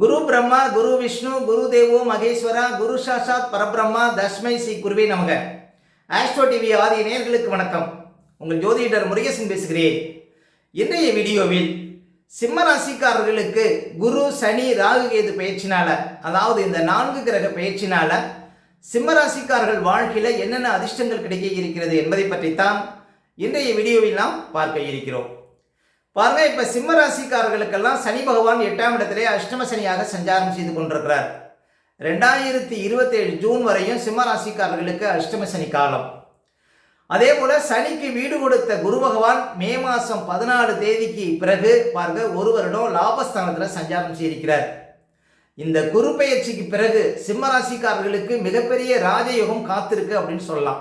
குரு பிரம்மா குரு விஷ்ணு குரு தேவோ மகேஸ்வரா குரு சாஷாத் பரபிரம்மா தஸ்மை ஸ்ரீ குருவே நமக. ஆஸ்ட்ரோ டிவி ஆதி நேர்களுக்கு வணக்கம். உங்கள் ஜோதிடர் முருகேசன் பேசுகிறேன். இன்றைய வீடியோவில் சிம்ம ராசிக்காரர்களுக்கு குரு சனி ராகு கேது பயிற்சினால அதாவது இந்த நான்கு கிரக பயிற்சினால சிம்ம ராசிக்காரர்கள் வாழ்க்கையில் என்னென்ன அதிர்ஷ்டங்கள் கிடைக்க இருக்கிறது என்பதை பற்றித்தான் இன்றைய வீடியோவில் நாம் பார்க்க இருக்கிறோம். பாருங்க இப்ப சிம்ம ராசிக்காரர்களுக்கெல்லாம் சனி பகவான் எட்டாம் இடத்திலே அஷ்டம சனியாக சஞ்சாரம் செய்து கொண்டிருக்கிறார். ரெண்டாயிரத்தி இருபத்தேழு ஜூன் வரையும் சிம்ம ராசிக்காரர்களுக்கு அஷ்டம சனி காலம். அதே போல சனிக்கு வீடு கொடுத்த குரு பகவான் மே மாசம் பதினாலு தேதிக்கு பிறகு பாருங்க ஒரு வருடம் லாபஸ்தானத்தில் சஞ்சாரம் செய்திருக்கிறார். இந்த குரு பயிற்சிக்கு பிறகு சிம்ம ராசிக்காரர்களுக்கு மிகப்பெரிய ராஜயோகம் காத்திருக்கு அப்படின்னு சொல்லலாம்.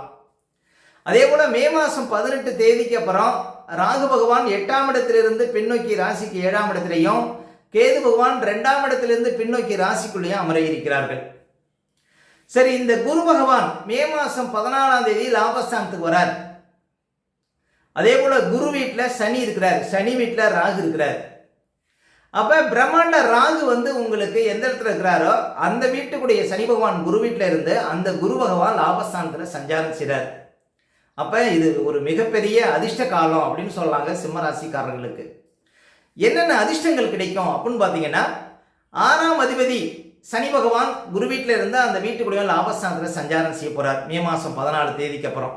அதே போல மே மாசம் பதினெட்டு தேதிக்கு அப்புறம் ராகு பகவான் எட்டாம் இடத்திலிருந்து பின்னோக்கி ராசிக்கு ஏழாம் இடத்திலையும் கேது பகவான் ரெண்டாம் இடத்திலிருந்து பின்னோக்கி ராசிக்குள்ளேயும் அமர இருக்கிறார்கள் சரி இந்த குரு பகவான் மே மாதம் பதினாலாம் தேதி லாபஸ்தானத்துக்கு வரார். அதே போல குரு வீட்டில் சனி இருக்கிறார். சனி வீட்டில் ராகு இருக்கிறார். அப்போ பிரம்மாண்ட ராகு வந்து உங்களுக்கு எந்த இடத்துல இருக்கிறாரோ அந்த வீட்டுக்குடைய சனி பகவான் குரு வீட்டில் இருந்து அந்த குரு பகவான் லாபஸ்தானத்தில் சஞ்சாரம் செய்கிறார் அப்போ இது ஒரு மிகப்பெரிய அதிர்ஷ்ட காலம் அப்படின்னு சொல்லலாங்க சிம்மராசிக்காரர்களுக்கு. என்னென்ன அதிர்ஷ்டங்கள் கிடைக்கும் அப்படின்னு பார்த்தீங்கன்னா ஆறாம் அதிபதி சனி பகவான் குரு வீட்டில் இருந்து அந்த வீட்டுக்குடைய லாபஸ்தானத்தில் சஞ்சாரம் செய்ய போகிறார் மே மாதம் பதினாலு தேதிக்கு அப்புறம்.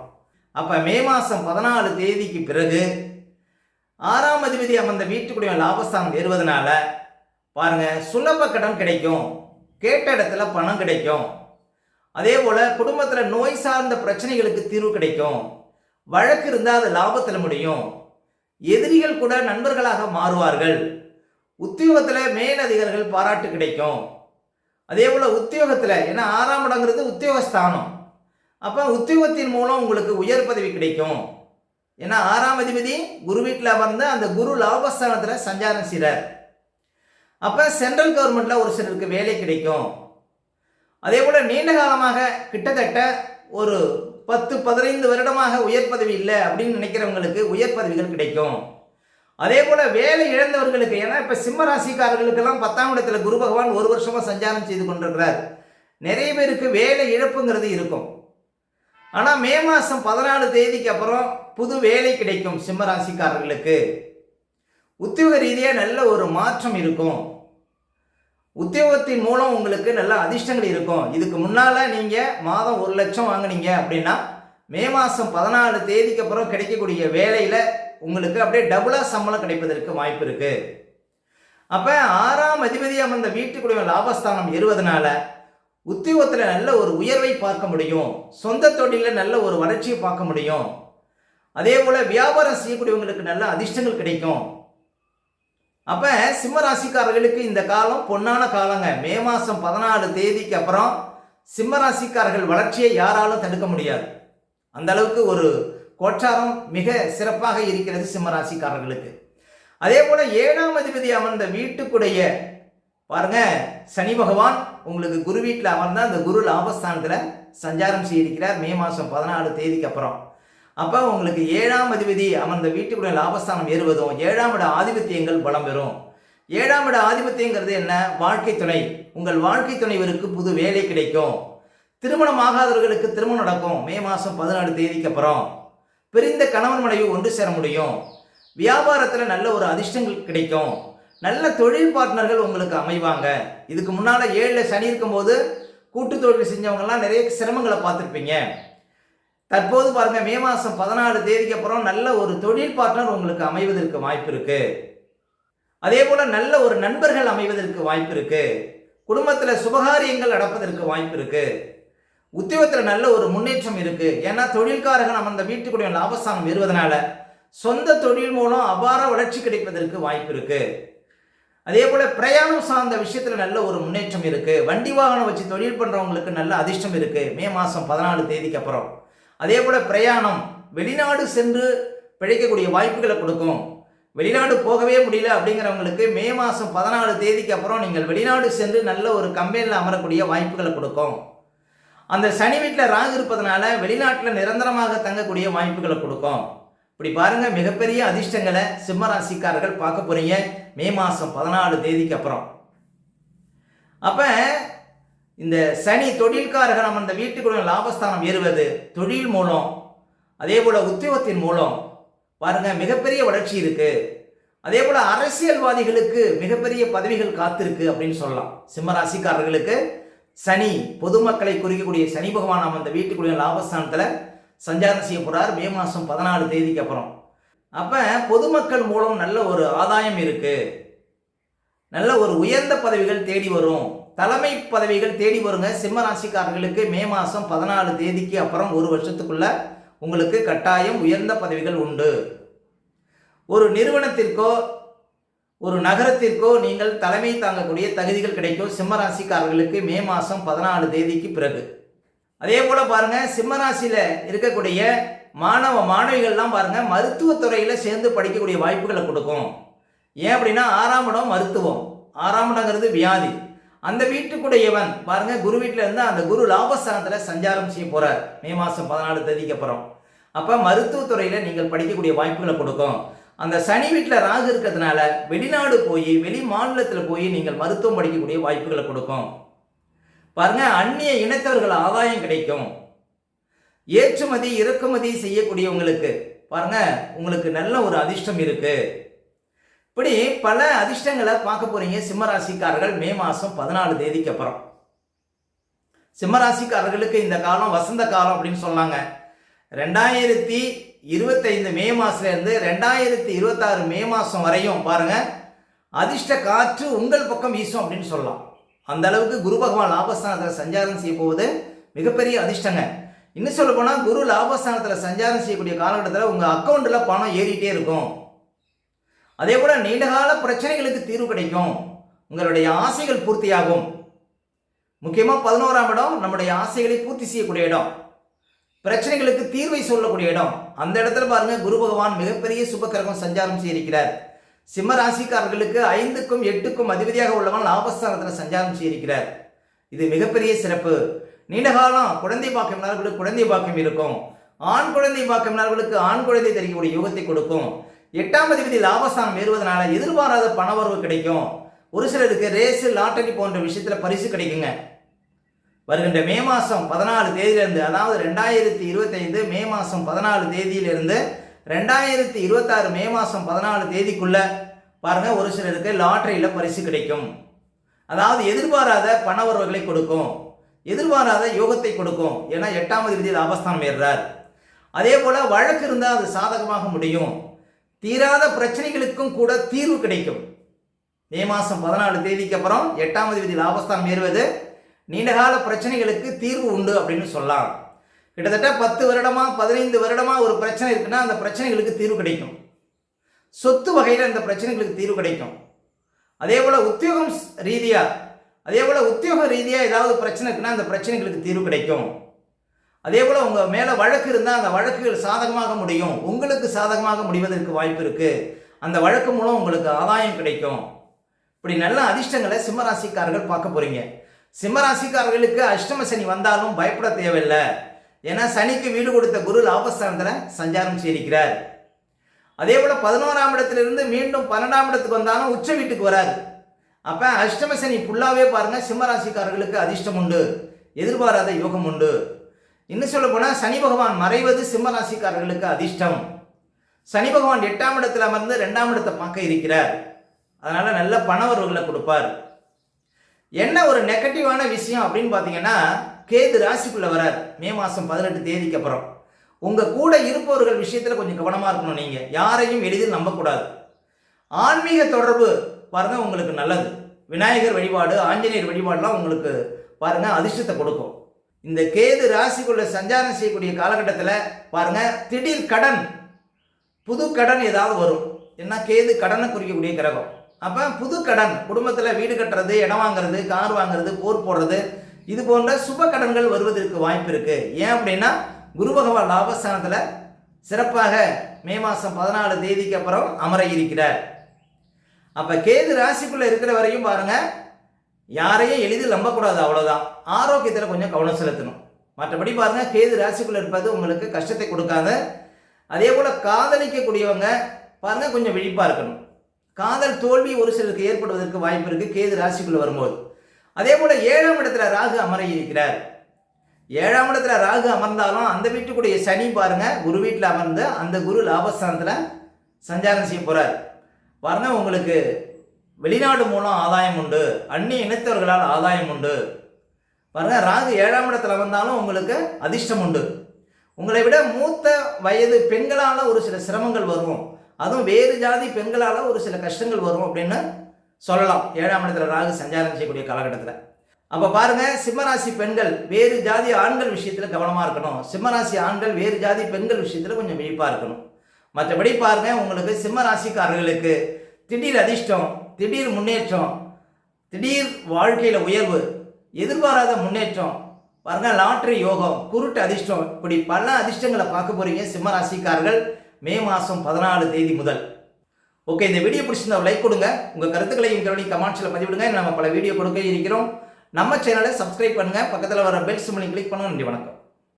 அப்போ மே மாதம் பதினாலு தேதிக்கு பிறகு ஆறாம் அதிபதி அமர்ந்த வீட்டுக்குடைய லாபஸ்தானம் ஏறுவதனால பாருங்கள் சுலப கடன் கிடைக்கும். கேட்ட இடத்துல பணம் கிடைக்கும். அதே போல் குடும்பத்தில் நோய் சார்ந்த பிரச்சனைகளுக்கு தீர்வு கிடைக்கும். வழக்கு இருந்தால் அது லாபத்தில் முடியும். எதிரிகள் கூட நண்பர்களாக மாறுவார்கள். உத்தியோகத்தில் மேலதிகாரிகள் பாராட்டு கிடைக்கும். அதே போல் உத்தியோகத்தில் ஏன்னா ஆறாம் இடங்கிறது உத்தியோகஸ்தானம். அப்போ உத்தியோகத்தின் மூலம் உங்களுக்கு உயர் பதவி கிடைக்கும். ஏன்னா ஆறாம் அதிபதி குரு வீட்டில் அமர்ந்து அந்த குரு லாபஸ்தானத்தில் சஞ்சாரம் செய்கிறார் அப்போ சென்ட்ரல் கவர்மெண்ட்டில் ஒரு சிலருக்கு வேலை கிடைக்கும். அதே போல் நீண்ட காலமாக கிட்டத்தட்ட ஒரு பத்து பதினைந்து வருடமாக உயர் பதவி இல்லை அப்படின்னு நினைக்கிறவங்களுக்கு உயர் பதவிகள் கிடைக்கும். அதே போல் வேலை இழந்தவர்களுக்கு ஏன்னா இப்போ சிம்ம ராசிக்காரர்களுக்கெல்லாம் பத்தாம் இடத்துல குரு பகவான் ஒரு வருஷமாக சஞ்சாரம் செய்து கொண்டிருக்கிறார். நிறைய பேருக்கு வேலை இழப்புங்கிறது இருக்கும். ஆனால் மே மாதம் பதினாலு தேதிக்கு அப்புறம் புது வேலை கிடைக்கும் சிம்ம ராசிக்காரர்களுக்கு. உத்தியோக ரீதியாக நல்ல ஒரு மாற்றம் இருக்கும். உத்தியோகத்தின் மூலம் உங்களுக்கு நல்ல அதிர்ஷ்டங்கள் இருக்கும். இதுக்கு முன்னால் நீங்கள் மாதம் ஒரு லட்சம் வாங்குனீங்க அப்படின்னா மே மாதம் பதினாலு தேதிக்கு அப்புறம் கிடைக்கக்கூடிய வேலையில் உங்களுக்கு அப்படியே டபுளாக சம்பளம் கிடைப்பதற்கு வாய்ப்பு இருக்குது அப்போ ஆறாம் அதிபதி அமர்ந்த வீட்டுக்குடைய லாபஸ்தானம் ஏறுவதனால உத்தியோகத்தில் நல்ல ஒரு உயர்வை பார்க்க முடியும். சொந்த தொழிலில் நல்ல ஒரு வளர்ச்சியை பார்க்க முடியும். அதே போல் வியாபாரம் செய்யக்கூடியவங்களுக்கு நல்ல அதிர்ஷ்டங்கள் கிடைக்கும். அப்போ சிம்ம ராசிக்காரர்களுக்கு இந்த காலம் பொன்னான காலங்க. மே மாதம் பதினாலு தேதிக்கு அப்புறம் சிம்ம ராசிக்காரர்கள் வளர்ச்சியை யாராலும் தடுக்க முடியாது. அந்த அளவுக்கு ஒரு கோச்சாரம் மிக சிறப்பாக இருக்கிறது சிம்ம ராசிக்காரர்களுக்கு அதே போல ஏழாம் அதிபதி அமர்ந்த வீட்டுக்குடைய பாருங்க சனி பகவான் உங்களுக்கு குரு வீட்டில் அமர்ந்தா அந்த குரு லாபஸ்தானத்தில் சஞ்சாரம் செய்திருக்கிறார். மே மாதம் பதினாலு தேதிக்கு அப்புறம். அப்போ உங்களுக்கு ஏழாம் அதிபதி அமர்ந்த வீட்டுக்குடைய லாபஸ்தானம் ஏறுவதும் ஏழாம் இட ஆதிபத்தியங்கள் பலம் பெறும். ஏழாம் இட ஆதிபத்தியங்கிறது என்ன? வாழ்க்கை துணை. உங்கள் வாழ்க்கை துணைவருக்கு புது வேலை கிடைக்கும். திருமணம் ஆகாதவர்களுக்கு திருமணம் நடக்கும். மே மாதம் பதினாலு தேதிக்கு அப்புறம். பிரிந்த கணவன் மனைவி ஒன்று சேர முடியும். வியாபாரத்தில் நல்ல ஒரு அதிர்ஷ்டங்கள் கிடைக்கும். நல்ல தொழில் பார்ட்னர்கள் உங்களுக்கு அமைவாங்க. இதுக்கு முன்னால் ஏழில் சனி இருக்கும்போது கூட்டு தொழில் செஞ்சவங்கெல்லாம் நிறைய சிரமங்களை பார்த்துருப்பீங்க. தற்போது பாருங்க மே மாதம் பதினாலு தேதிக்கு அப்புறம் நல்ல ஒரு தொழில் பார்ட்னர் உங்களுக்கு அமைவதற்கு வாய்ப்பு இருக்கு. அதே போல நல்ல ஒரு நண்பர்கள் அமைவதற்கு வாய்ப்பு இருக்கு. குடும்பத்தில் சுபகாரியங்கள் நடப்பதற்கு வாய்ப்பு இருக்கு. உத்தியோகத்தில் நல்ல ஒரு முன்னேற்றம் இருக்கு. ஏன்னா தொழில்காரர்கள் நம்ம அந்த வீட்டுக்குடைய லாபஸ்தானம் வருவதனால சொந்த தொழில் மூலம் அபார வளர்ச்சி கிடைப்பதற்கு வாய்ப்பு இருக்கு. அதே போல பிரயாணம் சார்ந்த விஷயத்துல நல்ல ஒரு முன்னேற்றம் இருக்கு. வண்டி வாகனம் வச்சு தொழில் பண்றவங்களுக்கு நல்ல அதிர்ஷ்டம் இருக்கு. மே மாசம் பதினாலு தேதிக்கு அப்புறம். அதே போல் பிரயாணம். வெளிநாடு சென்று பிழைக்கக்கூடிய வாய்ப்புகளை கொடுக்கும். வெளிநாடு போகவே முடியல அப்படிங்கிறவங்களுக்கு மே மாதம் பதினாலு தேதிக்கு அப்புறம் நீங்கள் வெளிநாடு சென்று நல்ல ஒரு கம்பெனியில் அமரக்கூடிய வாய்ப்புகளை கொடுக்கும். அந்த சனி வீட்டில் ராகு இருப்பதனால வெளிநாட்டில் நிரந்தரமாக தங்கக்கூடிய வாய்ப்புகளை கொடுக்கும். இப்படி பாருங்கள் மிகப்பெரிய அதிர்ஷ்டங்களை சிம்ம ராசிக்காரர்கள் பார்க்க போகிறீங்க மே மாதம் பதினாலு தேதிக்கு அப்புறம். அப்போ இந்த சனி தொழில்காரகன் அந்த வீட்டுக்குள்ள லாபஸ்தானம் ஏறுவது தொழில் மூலம் அதே போல் உத்தியோகத்தின் மூலம். பாருங்க மிகப்பெரிய வளர்ச்சி இருக்கு. அதே போல் அரசியல்வாதிகளுக்கு மிகப்பெரிய பதவிகள் காத்திருக்கு அப்படின்னு சொல்லலாம். சிம்ம ராசிக்காரர்களுக்கு சனி பொதுமக்களை குறிக்கக்கூடிய சனி பகவான் அந்த வீட்டுக்குள்ள லாபஸ்தானத்தில் சஞ்சாரம் செய்ய போகிறார் மே மாதம் பதினாலு தேதிக்கு அப்புறம். அப்போ பொதுமக்கள் மூலம் நல்ல ஒரு ஆதாயம் இருக்குது நல்ல ஒரு உயர்ந்த பதவிகள் தேடி வரும். தலைமை பதவிகள் தேடி வருங்க. சிம்ம ராசிக்காரர்களுக்கு மே மாதம் பதினாலு தேதிக்கு அப்புறம் ஒரு வருஷத்துக்குள்ள உங்களுக்கு கட்டாயம் உயர்ந்த பதவிகள் உண்டு. ஒரு நிறுவனத்திற்கோ ஒரு நகரத்திற்கோ நீங்கள் தலைமை தாங்கக்கூடிய தகுதிகள் கிடைக்கும். சிம்ம ராசிக்காரர்களுக்கு மே மாதம் பதினாலு தேதிக்கு பிறகு. அதே போல் பாருங்கள் சிம்ம ராசியில் இருக்கக்கூடிய மாணவ மாணவிகள்லாம் பாருங்கள் மருத்துவத்துறையில் சேர்ந்து படிக்கக்கூடிய வாய்ப்புகளை கொடுக்கும். ஏன் அப்படின்னா ஆறாம் இடம் மருத்துவம். ஆறாம் இடங்கிறது வியாதி. அந்த வீட்டுக்குடையவன் பாருங்க குரு வீட்டில் இருந்து அந்த குரு லாபஸ்தானத்தில் சஞ்சாரம் செய்ய போறார். மே மாதம் பதினாலு தேதிக்கு அப்புறம். அப்போ மருத்துவத்துறையில் நீங்கள் படிக்கக்கூடிய வாய்ப்புகளை கொடுக்கும். அந்த சனி வீட்டில் ராகு இருக்கிறதுனால வெளிநாடு போய் வெளி மாநிலத்தில் போய் நீங்கள் மருத்துவம் படிக்கக்கூடிய வாய்ப்புகளை கொடுக்கும். பாருங்க அந்நிய இனத்தவர்கள் ஆதாயம் கிடைக்கும். ஏற்றுமதி இறக்குமதி செய்யக்கூடியவங்களுக்கு பாருங்க உங்களுக்கு நல்ல ஒரு அதிர்ஷ்டம் இருக்குது இப்படி பல அதிர்ஷ்டங்களை பார்க்க போறீங்க. சிம்மராசிக்காரர்கள் மே மாதம் பதினாலு தேதிக்கு அப்புறம். சிம்மராசிக்காரர்களுக்கு இந்த காலம் வசந்த காலம் அப்படின்னு சொன்னாங்க. ரெண்டாயிரத்தி இருபத்தைந்து மே மாசத்துலேருந்து ரெண்டாயிரத்தி இருபத்தாறு மே மாதம் வரையும் பாருங்க அதிர்ஷ்ட காற்று உங்கள் பக்கம் வீசும் அப்படின்னு சொல்லலாம். அந்த அளவுக்கு குரு பகவான் லாபஸ்தானத்தில் சஞ்சாரம் செய்ய போவது மிகப்பெரிய அதிர்ஷ்டங்க. இன்னும் சொல்ல போனால் குரு லாபஸ்தானத்தில் சஞ்சாரம் செய்யக்கூடிய காலகட்டத்தில் உங்கள் அக்கௌண்ட்டில் பணம் ஏறிட்டே இருக்கும். அதே போல் நீண்டகால பிரச்சனைகளுக்கு தீர்வு கிடைக்கும். உங்களுடைய ஆசைகள் பூர்த்தியாகும். முக்கியமாக பதினோராம் இடம் நம்முடைய ஆசைகளை பூர்த்தி செய்யக்கூடிய இடம். பிரச்சனைகளுக்கு தீர்வை சொல்லக்கூடிய இடம். அந்த இடத்துல பாருங்க குரு பகவான் மிகப்பெரிய சுபக்கிரகம் சஞ்சாரம் செய்திருக்கிறார். சிம்ம ராசிக்காரர்களுக்கு ஐந்துக்கும் எட்டுக்கும் அதிபதியாக உள்ளவன் லாபஸ்தானத்தில் சஞ்சாரம் செய்திருக்கிறார். இது மிகப்பெரிய சிறப்பு. நீண்ட காலம் குழந்தை பாக்கியம்னார்களுக்கு குழந்தை பாக்கியம் இருக்கும். ஆண் குழந்தை பாக்கியம்னார்களுக்கு ஆண் குழந்தை தெரிவிக்கக்கூடிய யோகத்தை கொடுக்கும். எட்டாம் அதிபதி லாபஸ்தானம் ஏறுவதனால எதிர்பாராத பணவரவு கிடைக்கும். ஒரு சிலருக்கு ரேஸு லாட்டரி போன்ற விஷயத்தில் பரிசு கிடைக்குங்க. வருகின்ற மே மாதம் பதினாலு தேதியிலிருந்து அதாவது ரெண்டாயிரத்தி இருபத்தைந்து மே மாதம் பதினாலு தேதியிலிருந்து ரெண்டாயிரத்தி இருபத்தாறு மே மாதம் பதினாலு தேதிக்குள்ள பாருங்கள் ஒரு சிலருக்கு லாட்டரியில் பரிசு கிடைக்கும். அதாவது எதிர்பாராத பணவரவுகளை கொடுக்கும். எதிர்பாராத யோகத்தை கொடுக்கும். ஏன்னா எட்டாம் அதிபதி லாபஸ்தானம் ஏறுறார். அதே போல் வழக்கு இருந்தால் அது சாதகமாக முடியும். தீராத பிரச்சனைகளுக்கும் கூட தீர்வு கிடைக்கும். மே மாதம் பதினாலு தேதிக்கு அப்புறம் எட்டாம் அதிபதி லாபஸ்தானம் ஏறுவது நீண்டகால பிரச்சனைகளுக்கு தீர்வு உண்டு அப்படின்னு சொல்லலாம். கிட்டத்தட்ட பத்து வருடமா பதினைந்து வருடமா ஒரு பிரச்சனை இருக்குன்னா அந்த பிரச்சனைகளுக்கு தீர்வு கிடைக்கும். சொத்து வகையில் அந்த பிரச்சனைகளுக்கு தீர்வு கிடைக்கும். அதே போல் உத்தியோகம் ரீதியாக அதே போல் உத்தியோக ரீதியாக ஏதாவது பிரச்சனை இருக்குன்னா அந்த பிரச்சனைகளுக்கு தீர்வு கிடைக்கும். அதே போல் உங்கள் மேலே வழக்கு இருந்தால் அந்த வழக்குகள் சாதகமாக முடியும். உங்களுக்கு சாதகமாக முடிவதற்கு வாய்ப்பு இருக்குது அந்த வழக்கு மூலம் உங்களுக்கு ஆதாயம் கிடைக்கும். இப்படி நல்ல அதிர்ஷ்டங்களை சிம்மராசிக்காரர்கள் பார்க்க போகிறீங்க சிம்மராசிக்காரர்களுக்கு அஷ்டம சனி வந்தாலும் பயப்பட தேவையில்லை. ஏன்னா சனிக்கு வீடு கொடுத்த குரு லாபஸ்தானத்தில் சஞ்சாரம் செய்திருக்கிறார். அதே போல் பதினோராம் இடத்துலேருந்து மீண்டும் பன்னெண்டாம் இடத்துக்கு வந்தாலும் உச்ச வீட்டுக்கு வராது அப்போ அஷ்டம சனி ஃபுல்லாகவே பாருங்கள் சிம்மராசிக்காரர்களுக்கு அதிர்ஷ்டம் உண்டு. எதிர்பாராத யோகம் உண்டு. இன்னும் சொல்ல போனால் சனி பகவான் மறைவது சிம்மராசிக்காரர்களுக்கு அதிர்ஷ்டம். சனி பகவான் எட்டாம் இடத்துல அமர்ந்து ரெண்டாம் இடத்தை பார்க்க இருக்கிறார். அதனால் நல்ல பணவர்களை கொடுப்பார். என்ன ஒரு நெகட்டிவான விஷயம் அப்படின்னு பார்த்தீங்கன்னா கேது ராசிக்குள்ளே வரார். மே மாதம் பதினெட்டு தேதிக்கு அப்புறம். உங்கள் கூட இருப்பவர்கள் விஷயத்தில் கொஞ்சம் கவனமாக இருக்கணும் நீங்கள் யாரையும் எளிதில் நம்பக்கூடாது. ஆன்மீக தொடர்பு பாருங்கள் உங்களுக்கு நல்லது. விநாயகர் வழிபாடு ஆஞ்சநேயர் வழிபாடுலாம் உங்களுக்கு பாருங்கள் அதிர்ஷ்டத்தை கொடுக்கும். இந்த கேது ராசிக்குள்ள சஞ்சாரம் செய்யக்கூடிய காலகட்டத்தில் பாருங்கள் திடீர் கடன். புது கடன் ஏதாவது வரும். என்ன கேது கடனை குறிக்கக்கூடிய கிரகம். அப்போ புது கடன் குடும்பத்தில் வீடு கட்டுறது இடம் வாங்குறது கார் வாங்குறது போர் போடுறது இது போன்ற சுப கடன்கள் வருவதற்கு வாய்ப்பு இருக்கு. ஏன் அப்படின்னா குரு பகவான் லாபஸ்தானத்தில் சிறப்பாக மே மாதம் பதினாலு தேதிக்கு அப்புறம் அமர இருக்கிறார். அப்போ கேது ராசிக்குள்ளே இருக்கிற வரையும் பாருங்கள் யாரையும் எளிதில் நம்பக்கூடாது அவ்வளோதான் ஆரோக்கியத்தில் கொஞ்சம் கவனம் செலுத்தணும். மற்றபடி பாருங்க கேது ராசிக்குள்ளே இருப்பது உங்களுக்கு கஷ்டத்தை கொடுக்காது. அதே போல் காதலிக்கக்கூடியவங்க பாருங்க கொஞ்சம் விழிப்பாக இருக்கணும். காதல் தோல்வி ஒரு சிலருக்கு ஏற்படுவதற்கு வாய்ப்பு இருக்குது கேது ராசிக்குள்ளே வரும்போது. அதே போல் ஏழாம் இடத்துல ராகு அமர இருக்கிறார். ஏழாம் இடத்துல ராகு அமர்ந்தாலும் அந்த வீட்டுக்குடைய சனி பாருங்க குரு வீட்டில் அமர்ந்து அந்த குரு லாபஸ்தானத்தில் சஞ்சாரம் செய்ய போகிறார் பாருங்க உங்களுக்கு வெளிநாடு மூலம் ஆதாயம் உண்டு. அந்நிய இனத்தவர்களால் ஆதாயம் உண்டு. பாருங்க ராகு ஏழாம் இடத்துல வந்தாலும் உங்களுக்கு அதிர்ஷ்டம் உண்டு. உங்களை விட மூத்த வயது பெண்களால் ஒரு சில சிரமங்கள் வரும். அதுவும் வேறு ஜாதி பெண்களால் ஒரு சில கஷ்டங்கள் வரும் அப்படின்னு சொல்லலாம். ஏழாம் இடத்துல ராகு சஞ்சாரம் செய்யக்கூடிய காலகட்டத்தில். அப்போ பாருங்க சிம்மராசி பெண்கள் வேறு ஜாதி ஆண்கள் விஷயத்தில் கவனமாக இருக்கணும். சிம்மராசி ஆண்கள் வேறு ஜாதி பெண்கள் விஷயத்தில் கொஞ்சம் விழிப்பாக இருக்கணும். மற்றபடி பாருங்க உங்களுக்கு சிம்ம ராசிக்காரர்களுக்கு திடீர் அதிர்ஷ்டம் திடீர் முன்னேற்றம் திடீர் வாழ்க்கையில் உயர்வு எதிர்பாராத முன்னேற்றம் பாருங்க லாட்ரி யோகம் குருட்டு அதிர்ஷ்டம் இப்படி பல அதிர்ஷ்டங்களை பார்க்க போறீங்க சிம்ம ராசிக்காரர்கள் மே மாதம் பதினாலு தேதி முதல். ஓகே இந்த வீடியோ பிடிச்சிருந்தா லைக் கொடுங்க. உங்கள் கருத்துக்களையும் கவனி கமெண்ட்ஸில் பதிவிடுங்க. நம்ம பல வீடியோ கொடுக்க இருக்கிறோம். நம்ம சேனலை சப்ஸ்கிரைப் பண்ணுங்கள் பக்கத்தில் வர பெல் சிம்லையும் கிளிக் பண்ணுங்க. நன்றி வணக்கம்.